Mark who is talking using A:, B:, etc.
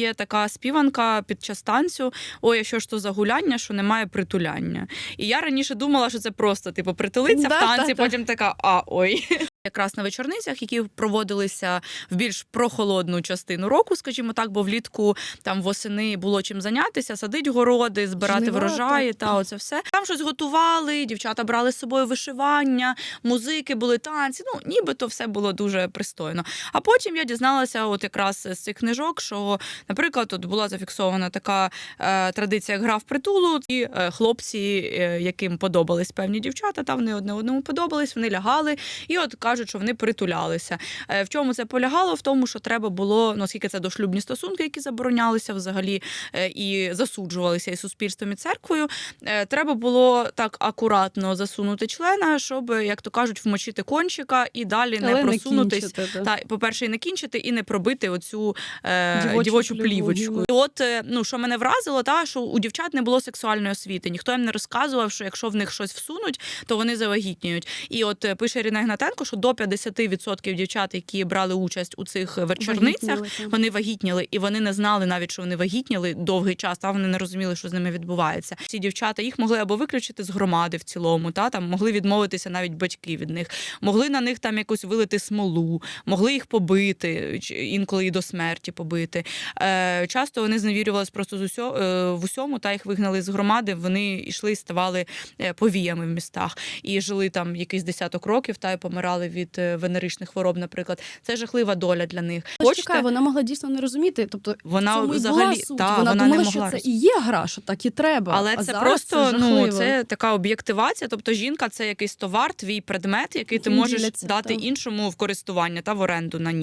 A: Є така співанка під час танцю: ой, а що ж то за гуляння, що немає притуляння. І я раніше думала, що це просто типу притулиться
B: Да,
A: в танці,
B: да, да.
A: потім така, а ой. Якраз на вечорницях, які проводилися в більш прохолодну частину року, скажімо так, бо влітку там восени було чим зайнятися, садить городи, збирати
B: Жнива,
A: врожаї та оце все. Там щось готували, дівчата брали з собою вишивання, музики, були танці. Ну нібито все було дуже пристойно. А потім я дізналася, от якраз з цих книжок, що, наприклад, тут була зафіксована така е, традиція, як гра в притулу, і е, хлопці, е, яким подобались певні дівчата, та вони одне одному подобались, вони лягали, і от кажуть, що вони притулялися. Е, в чому це полягало? В тому, що треба було, ну, це дошлюбні стосунки, які заборонялися взагалі е, і засуджувалися і суспільством, і церквою. Е, треба було так акуратно засунути члена, щоб, як то кажуть, вмочити кончика і далі не
B: Але
A: просунутись.
B: кінчити, да.
A: Та, по-перше, і не кінчити, і не пробити оцю е,
B: Дівочу
A: дівочу, плівочку. І от, е, ну, що мене вразило, та, що у дівчат не було сексуальної освіти. Ніхто їм не розказував, що якщо в них щось всунуть, то вони завагітніють. І от пише Ірина Гнатенко, що до 50% дівчат, які брали участь у цих вечорницях,
B: Вагітніли,
A: вони вагітніли, і вони не знали навіть, що вони вагітніли довгий час, та вони не розуміли, що з ними відбувається. Ці дівчата їх могли або виключити з громади в цілому, та там могли відмовитися навіть батьки від них, могли на них там якось вилити смолу, могли їх побити, чи інколи і до смерті побити. Е, часто вони зневірювалися просто з усьо, е, в усьому, та їх вигнали з громади. Вони йшли і ставали е, повіями в містах і жили там якийсь десяток років, та й помирали від е, венеричних хвороб, наприклад. Це жахлива доля для них.
B: Хочете? вона могла дійсно не розуміти. Тобто
A: Вона взагалі
B: була суть.
A: та,
B: вона,
A: вона
B: думала,
A: не могла
B: що це і є гра, що так і треба.
A: Але
B: а
A: це просто
B: це
A: ну це така об'єктивація. Тобто жінка це якийсь товар, твій предмет, який ти можеш дати
B: та.
A: іншому в користування та в оренду на ніч.